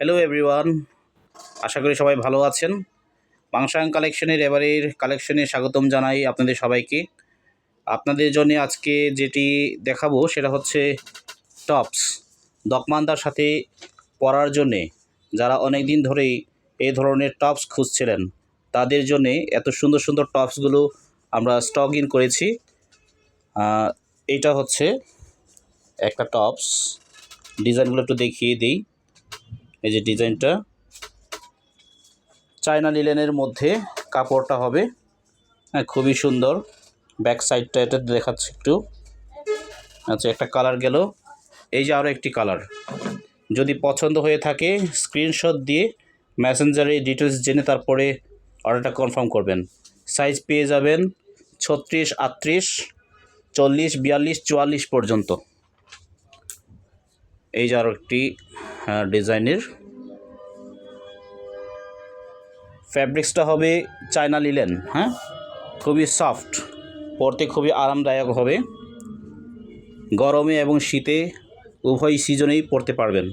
Hello everyone আশা করি সবাই ভালো আছেন। মাংসাং কালেকশনের এবারের কালেকশনে স্বাগতম জানাই আপনাদের সবাইকে। আপনাদের জন্য আজকে যেটি দেখাবো সেটা হচ্ছে টপস। দকমান্দার সাথে পরার জন্যে যারা অনেক দিন ধরেই এই ধরনের টপস খুঁজছিলেন, তাদের জন্যে এত সুন্দর সুন্দর টপসগুলো আমরা স্টক ইন করেছি। এটা হচ্ছে একটা টপস। ডিজাইনগুলো একটু দেখিয়ে দিই। এই যে ডিজাইনটা। চায়না লিলেনের মধ্যে কাপড়টা হবে। হ্যাঁ খুবই সুন্দর। ব্যাক সাইডটা এটা দেখাচ্ছে একটু। আচ্ছা একটা কালার গেল। এই যে আরও একটি কালার। যদি পছন্দ হয়ে থাকে স্ক্রিনশট দিয়ে মেসেঞ্জারে ডিটেলস জেনে তারপরে অর্ডারটা কনফার্ম করবেন। সাইজ পেয়ে যাবেন ছত্রিশ, আটত্রিশ, চল্লিশ, বিয়াল্লিশ, চুয়াল্লিশ পর্যন্ত। এই যে আরও একটি ডিজাইনের। ফ্যাব্রিক্সটা হবে চায়না লিলেন হ্যাঁ? খুবই সফট, পরতে খুবই আরামদায়ক হবে। গরমে এবং শীতে উভয় সিজনেই পরতে পারবেন।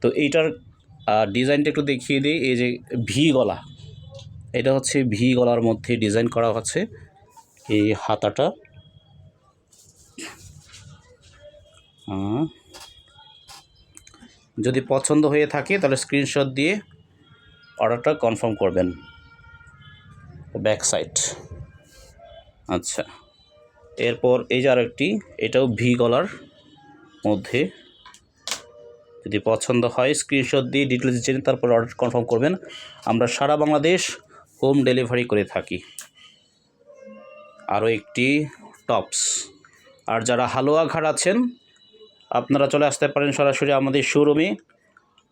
তো এইটার ডিজাইনটা একটু দেখিয়ে দিই, এই যে ভি গলা। এটা হচ্ছে ভি গলার মধ্যে ডিজাইন করা হচ্ছে, এই হাতাটা। যদি পছন্দ হয়ে থাকে, তাহলে স্ক্রিনশট দিয়ে অর্ডারটা কনফার্ম করবেন। ব্যাক সাইড আচ্ছা। এরপর এই যে আরেকটি, এটাও ভি গলার মধ্যে। যদি পছন্দ হয় স্ক্রিনশট দিয়ে ডিটেলস জেনে তারপর অর্ডার কনফার্ম করবেন। আমরা সারা বাংলাদেশ হোম ডেলিভারি করে থাকি। আরও একটি টপস আর যারা হালুয়া ঘাট আছেন আপনারা চলে আসতে পারেন সরাসরি আমাদের শোরুমে।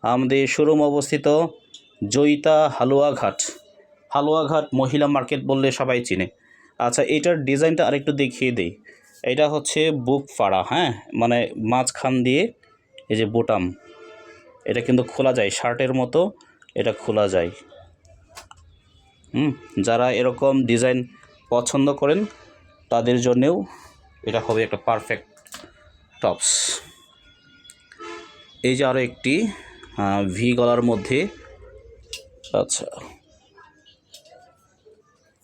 আমাদের শোরুম অবস্থিত জয়িতা হালুয়াঘাট হালুয়াঘাট মহিলা মার্কেট বললে সবাই চিনে। আচ্ছা এটার ডিজাইনটা আরেকটু দেখিয়ে দেই। এটা হচ্ছে বুক ফাড়া হ্যাঁ? মানে মাঝখান দিয়ে এই যে বোটাম, এটা কিন্তু খোলা যায়, শার্টের মতো এটা খোলা যায়। হুম, যারা এরকম ডিজাইন পছন্দ করেন, তাদের জন্যেও এটা হবে একটা পারফেক্ট টপস। এই যে আরও একটি ভি গলার মধ্যে। আচ্ছা।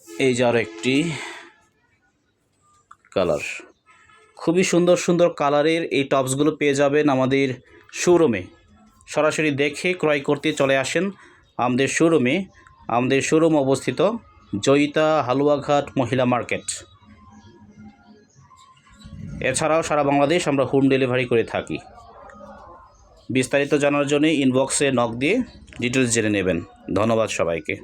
এই যে আরও একটি কালার। খুবই সুন্দর সুন্দর কালারের এই টপসগুলো পেয়ে যাবেন আমাদের শোরুমে। সরাসরি দেখে ক্রয় করতে চলে আসেন আমাদের শোরুমে। আমাদের শোরুম অবস্থিত জয়িতা হালুয়াঘাট মহিলা মার্কেট। এছাড়াও সারা বাংলাদেশ আমরা হোম ডেলিভারি করে থাকি। বিস্তারিত জানার জন্য ইনবক্সে নক দিয়ে ডিটেলস জেনে নেবেন। ধন্যবাদ সবাইকে।